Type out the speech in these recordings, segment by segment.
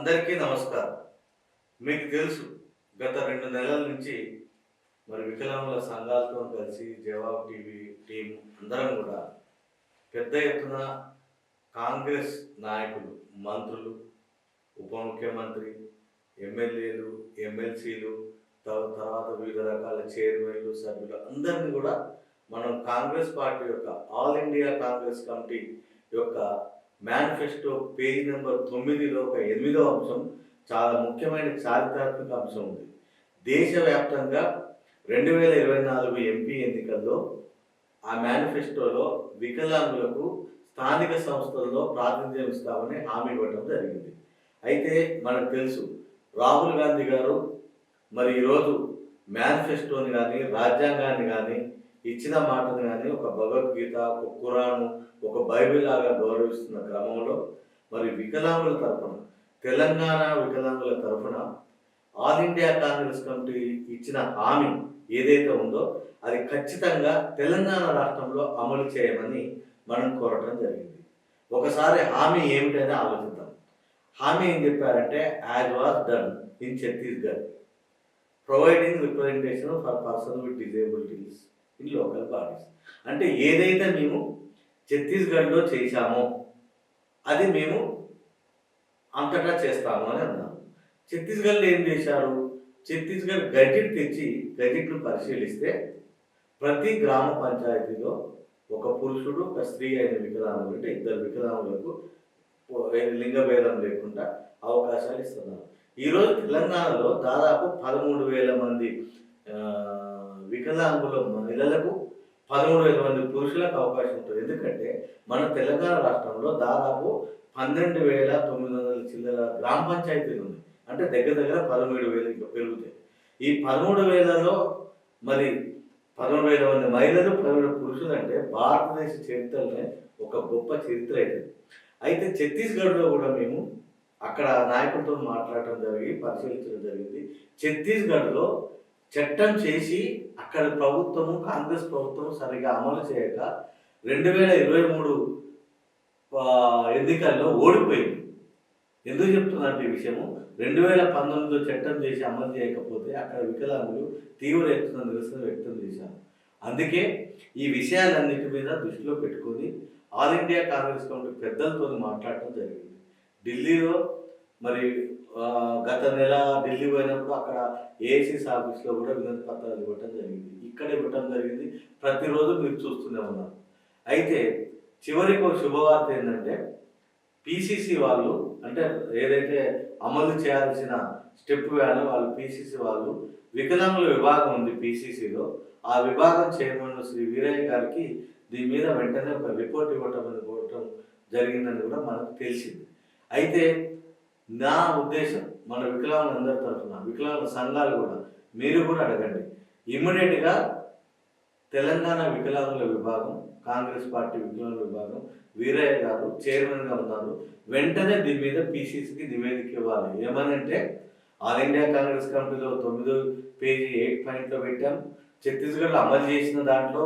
అందరికీ నమస్కారం. మీకు తెలుసు గత రెండు నెలల నుంచి మరి వికలాంగుల సంఘాలతో కలిసి జవాబ్ టీవీ టీం అందరం కూడా పెద్ద ఎత్తున కాంగ్రెస్ నాయకులు మంత్రులు ఉప ముఖ్యమంత్రి ఎమ్మెల్యేలు ఎమ్మెల్సీలు తర్వాత వివిధ రకాల చైర్మన్లు సభ్యులు అందరినీ కూడా మనం కాంగ్రెస్ పార్టీ యొక్క ఆల్ ఇండియా కాంగ్రెస్ కమిటీ యొక్క మేనిఫెస్టో పేజ్ నెంబర్ తొమ్మిదిలో ఒక ఎనిమిదో అంశం చాలా ముఖ్యమైన చారిత్రాత్మక అంశం ఉంది. దేశవ్యాప్తంగా రెండు వేల ఇరవై నాలుగు ఎంపీ ఎన్నికల్లో ఆ మేనిఫెస్టోలో వికలాంగులకు స్థానిక సంస్థల్లో ప్రాతినిధ్యం ఇస్తామని హామీ ఇవ్వడం జరిగింది. అయితే మనకు తెలుసు రాహుల్ గాంధీ గారు మరి ఈరోజు మేనిఫెస్టోని కానీ రాజ్యాంగాన్ని కానీ ఇచ్చిన మాటను కానీ ఒక భగవద్గీత ఒక ఖురాను ఒక బైబిల్ లాగా గౌరవిస్తున్న క్రమంలో మరి వికలాంగుల తరఫున తెలంగాణ వికలాంగుల తరఫున ఆల్ ఇండియా కాంగ్రెస్ కమిటీ ఇచ్చిన హామీ ఏదైతే ఉందో అది ఖచ్చితంగా తెలంగాణ రాష్ట్రంలో అమలు చేయమని మనం కోరటం జరిగింది. ఒకసారి హామీ ఏమిటని ఆలోచిద్దాం. హామీ ఏం చెప్పారంటే as was done in Chhattisgarh. Providing representation for person with disabilities in local bodies అంటే ఏదైతే మేము ఛత్తీస్గఢ్లో చేశామో అది మేము అంతటా చేస్తాము అని అన్నాము ఛత్తీస్గఢ్లో ఏం చేశారు? ఛత్తీస్గఢ్ గజెట్ తెచ్చి గడ్జెట్ను పరిశీలిస్తే ప్రతి గ్రామ పంచాయతీలో ఒక పురుషుడు ఒక స్త్రీ అయిన వికలాంగులు అంటే ఇద్దరు వికలాంగులకు లింగ భేదం లేకుండా అవకాశాలు ఇస్తున్నారు. ఈరోజు తెలంగాణలో దాదాపు పదమూడు వేల మంది వికలాంగుల మహిళలకు పదమూడు వేల మంది పురుషులకు అవకాశం ఉంటుంది. ఎందుకంటే మన తెలంగాణ రాష్ట్రంలో దాదాపు పన్నెండు వేల తొమ్మిది వందల చిల్లర గ్రామ పంచాయతీలు ఉన్నాయి. అంటే దగ్గర దగ్గర పదమూడు వేలు ఇంకా పెరుగుతాయి. ఈ పదమూడు వేలలో మరి పదమూడు వేల మంది మహిళలు పదమూడు పురుషులు అంటే భారతదేశ చరిత్రలోనే ఒక గొప్ప చరిత్ర అయితే అయితే ఛత్తీస్గఢ్లో కూడా మేము అక్కడ నాయకులతో మాట్లాడటం జరిగి పరిశీలించడం జరిగింది. ఛత్తీస్గఢ్లో చట్టం చేసి అక్కడ ప్రభుత్వము కాంగ్రెస్ ప్రభుత్వం సరిగా అమలు చేయక రెండు వేల ఇరవై మూడు ఎన్నికల్లో ఓడిపోయింది. ఎందుకు చెప్తున్నట్టు ఈ విషయము? రెండు వేల పంతొమ్మిదిలో చట్టం చేసి అమలు చేయకపోతే అక్కడ వికలాంగులు తీవ్ర ఎత్తున నిరసన వ్యక్తం చేశారు. అందుకే ఈ విషయాలన్నిటి మీద దృష్టిలో పెట్టుకొని ఆల్ ఇండియా కాంగ్రెస్ కమిటీ పెద్దలతో మాట్లాడటం జరిగింది. ఢిల్లీలో మరి గత నెల ఢిల్లీ పోయినప్పుడు అక్కడ ఏసీస్ ఆఫీస్లో కూడా వినతి పత్రాలు ఇవ్వటం జరిగింది. ఇక్కడ ఇవ్వటం జరిగింది. ప్రతిరోజు మీరు చూస్తూనే ఉన్నారు. అయితే చివరికి ఒక శుభవార్త ఏంటంటే పీసీసీ వాళ్ళు అంటే ఏదైతే అమలు చేయాల్సిన స్టెప్ వేయాలో వాళ్ళు పీసీసీ వాళ్ళు వికలాంగుల విభాగం ఉంది పీసీసీలో ఆ విభాగం చైర్మన్ శ్రీ వీరయ్య గారికి దీని మీద వెంటనే ఒక రిపోర్ట్ ఇవ్వటం అని ఇవ్వటం జరిగిందని కూడా మనకు తెలిసింది. అయితే నా ఉద్దేశం మన వికలాంగులందరి తరఫున వికలాంగుల సంఘాలు కూడా మీరు కూడా అడగండి. ఇమ్మీడియట్గా తెలంగాణ వికలాంగుల విభాగం కాంగ్రెస్ పార్టీ వికలాంగుల విభాగం వీరయ్య గారు చైర్మన్గా ఉన్నారు. వెంటనే దీని మీద పీసీసీకి నివేదిక ఇవ్వాలి. ఏమనంటే ఆల్ ఇండియా కాంగ్రెస్ కమిటీలో తొమ్మిదో పేజీ ఎయిట్ పాయింట్లో పెట్టాం. ఛత్తీస్గఢ్లో అమలు చేసిన దాంట్లో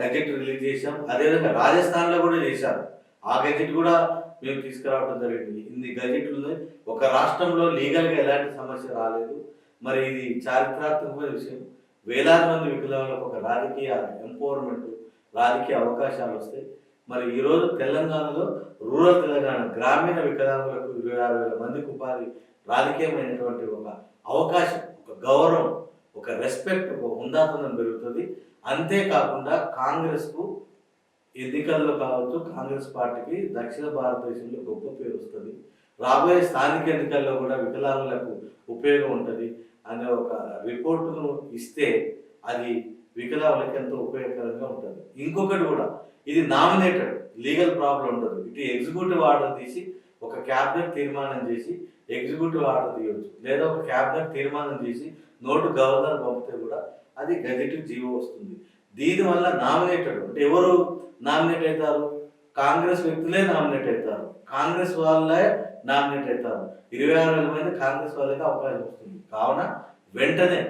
గజెట్ రిలీజ్ చేశాం. అదేవిధంగా రాజస్థాన్లో కూడా చేశారు ఆ గజెట్ కూడా మేము తీసుకురావడం జరిగింది. ఇన్ని గజెట్లు ఉన్నాయి ఒక రాష్ట్రంలో లీగల్గా ఎలాంటి సమస్య రాలేదు. మరి ఇది చారిత్రాత్మకమైన విషయం. వేలాది మంది వికలాంగులకు ఒక రాజకీయ ఎంపవర్మెంట్ రాజకీయ అవకాశాలు వస్తాయి. మరి ఈరోజు తెలంగాణలో రూరల్ తెలంగాణ గ్రామీణ వికలాంగులకు ఇరవై ఆరు వేల మందికి ఉపాధి రాజకీయమైనటువంటి ఒక అవకాశం ఒక గౌరవం ఒక రెస్పెక్ట్ ఒక హుందాతనం పెరుగుతుంది. అంతేకాకుండా కాంగ్రెస్కు ఎన్నికల్లో కావచ్చు కాంగ్రెస్ పార్టీకి దక్షిణ భారతదేశంలో గొప్ప పేరు వస్తుంది. రాబోయే స్థానిక ఎన్నికల్లో కూడా వికలాంగులకు ఉపయోగం ఉంటుంది అనే ఒక రిపోర్టును ఇస్తే అది వికలాంగులకు ఎంతో ఉపయోగకరంగా ఉంటుంది. ఇంకొకటి కూడా ఇది నామినేటెడ్ లీగల్ ప్రాబ్లం ఉండదు ఇటు ఎగ్జిక్యూటివ్ ఆర్డర్ తీసి ఒక క్యాబినెట్ తీర్మానం చేసి ఎగ్జిక్యూటివ్ ఆర్డర్ తీయవచ్చు లేదా ఒక క్యాబినెట్ తీర్మానం చేసి నోటు గవర్నర్ పంపితే కూడా అది గజెట్ జీవో వస్తుంది. దీనివల్ల నామినేటెడ్ అంటే ఎవరు నామినేట్ అవుతారు. కాంగ్రెస్ వ్యక్తులే నామినేట్ అవుతారు. కాంగ్రెస్ వాళ్ళే నామినేట్ అవుతారు. ఇరవై ఆరు వేల మంది కాంగ్రెస్ వాళ్ళకి అవకాశం వస్తుంది. కావున వెంటనే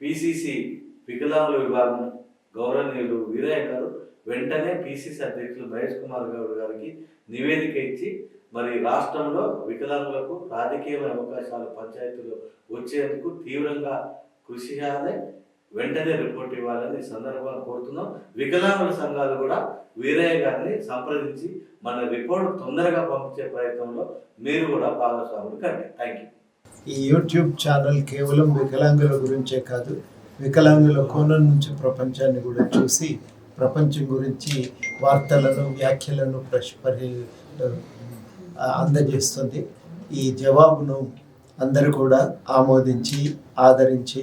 పిసిసి వికలాంగుల విభాగం గౌరవనీయులు వీరయ్య గారు వెంటనే పిసిసి అధ్యక్షులు మహేష్ కుమార్ గౌడ్ గారికి నివేదిక ఇచ్చి మరి రాష్ట్రంలో వికలాంగులకు రాజకీయమైన అవకాశాలు పంచాయతీలో వచ్చేందుకు తీవ్రంగా కృషి చేయాలి. వెంటనే రిపోర్ట్ ఇవ్వాలని ఈ సందర్భంగా కోరుతున్నాం. వికలాంగుల సంఘాలు కూడా వీరయ్య గారిని సంప్రదించి మన రిపోర్ట్ తొందరగా పంపించే ప్రయత్నంలో మీరు కూడా భాగస్వాములు కండి. థ్యాంక్ యూ ఈ యూట్యూబ్ ఛానల్ కేవలం వికలాంగుల గురించే కాదు వికలాంగుల కోణం నుంచి ప్రపంచాన్ని కూడా చూసి ప్రపంచం గురించి వార్తలను వ్యాఖ్యలను ప్రశ్ పరి అందజేస్తుంది. ఈ జవాబును అందరూ కూడా ఆమోదించి ఆదరించి